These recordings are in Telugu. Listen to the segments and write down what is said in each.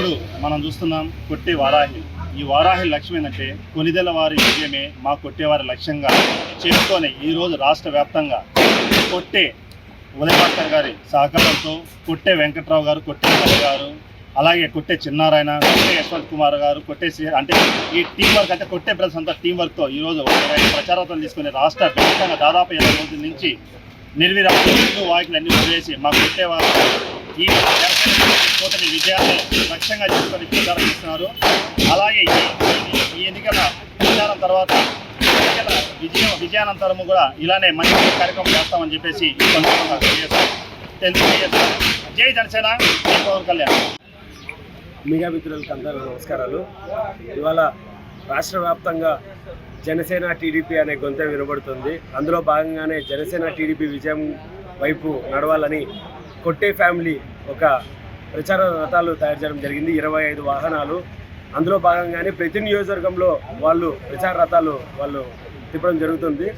ఇప్పుడు మనం చూస్తున్నాం కొట్టే వారాహి. ఈ వారాహి లక్ష్యం ఏంటంటే కొనిదెల వారి విజయమే మా కొట్టేవారి లక్ష్యంగా చేసుకొని ఈరోజు రాష్ట్ర వ్యాప్తంగా కొట్టే ఉదయభాస్కర్ గారి సహకారంతో కొట్టే వెంకట్రావు గారు కొట్టే గారు అలాగే కొట్టే చిన్నారాయణ కొట్టే యశ్వంత్ కుమార్ గారు కొట్టే అంటే ఈ టీం వర్క్ అంటే కొట్టే బ్రదర్స్ అంతా టీం వర్క్తో ఈరోజు ఒక తీసుకుని రాష్ట్ర వ్యాప్తంగా దాదాపు ఇరవై రోజుల నుంచి నిర్విరామ వాకిలు అన్ని వదిలేసి మా కొట్టేవారు ఈ కూటమి విజయాన్ని లక్ష్యంగా చేసుకొని ప్రచారం చేస్తున్నారు. అలాగే ఈ ఎన్నికల ప్రచారం తర్వాత ఎన్నికల విజయం విజయానంతరము కూడా ఇలానే మంచి కార్యక్రమం చేస్తామని చెప్పేసి ఈ సందర్భంగా తెలియజేస్తాం జై జనసేన జై పవన్ కళ్యాణ్. మీడియా మిత్రులకు అందరూ నమస్కారాలు. ఇవాళ రాష్ట్ర వ్యాప్తంగా జనసేన టీడీపీ అనే గొంత వినబడుతుంది. అందులో భాగంగానే జనసేన టీడీపీ విజయం వైపు నడవాలని కొట్టే ఫ్యామిలీ ఒక ప్రచార రథాలు తయారు చేయడం జరిగింది. ఇరవై ఐదు వాహనాలు. అందులో భాగంగానే ప్రతి నియోజకవర్గంలో వాళ్ళు ప్రచార రథాలు వాళ్ళు తిప్పడం జరుగుతుంది.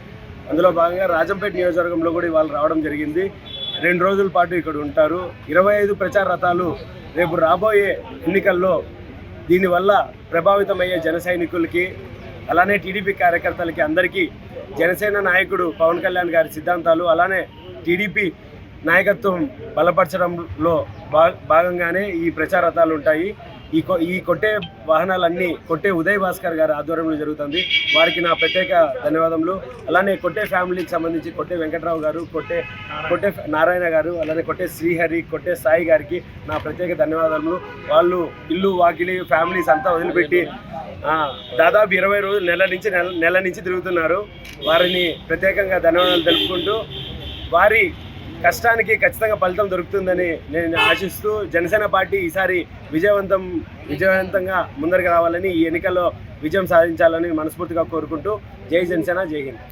అందులో భాగంగా రాజంపేట నియోజకవర్గంలో కూడా వాళ్ళు రావడం జరిగింది. రెండు రోజుల పాటు ఇక్కడ ఉంటారు. ఇరవై ఐదు ప్రచార రథాలు రేపు రాబోయే ఎన్నికల్లో దీనివల్ల ప్రభావితమయ్యే జన సైనికులకి అలానే టీడీపీ కార్యకర్తలకి అందరికీ జనసేన నాయకుడు పవన్ కళ్యాణ్ గారి సిద్ధాంతాలు అలానే టీడీపీ నాయకత్వం బలపరచడంలో భా భాగంగానే ఈ ప్రచార రథాలు ఉంటాయి. ఈ కొ ఈ కొట్టే వాహనాలన్నీ కొట్టే ఉదయ్ భాస్కర్ గారి ఆధ్వర్యంలో జరుగుతుంది. వారికి నా ప్రత్యేక ధన్యవాదములు. అలానే కొట్టే ఫ్యామిలీకి సంబంధించి కొట్టే వెంకట్రావు గారు కొట్టే కొట్టే నారాయణ గారు అలానే కొట్టే శ్రీహరి కొట్టే సాయి గారికి నా ప్రత్యేక ధన్యవాదములు. వాళ్ళు ఇల్లు వాకిలి ఫ్యామిలీస్ అంతా వదిలిపెట్టి దాదాపు ఇరవై రోజులు నెల నుంచి నెల నెల నుంచి తిరుగుతున్నారు. వారిని ప్రత్యేకంగా ధన్యవాదాలు తెలుపుకుంటూ వారి కష్టానికి ఖచ్చితంగా ఫలితం దొరుకుతుందని నేను ఆశిస్తూ జనసేన పార్టీ ఈసారి విజయవంతం విజయవంతంగా ముందరికి రావాలని ఈ ఎన్నికల్లో విజయం సాధించాలని మనస్ఫూర్తిగా కోరుకుంటూ జై జనసేన జై హింద్.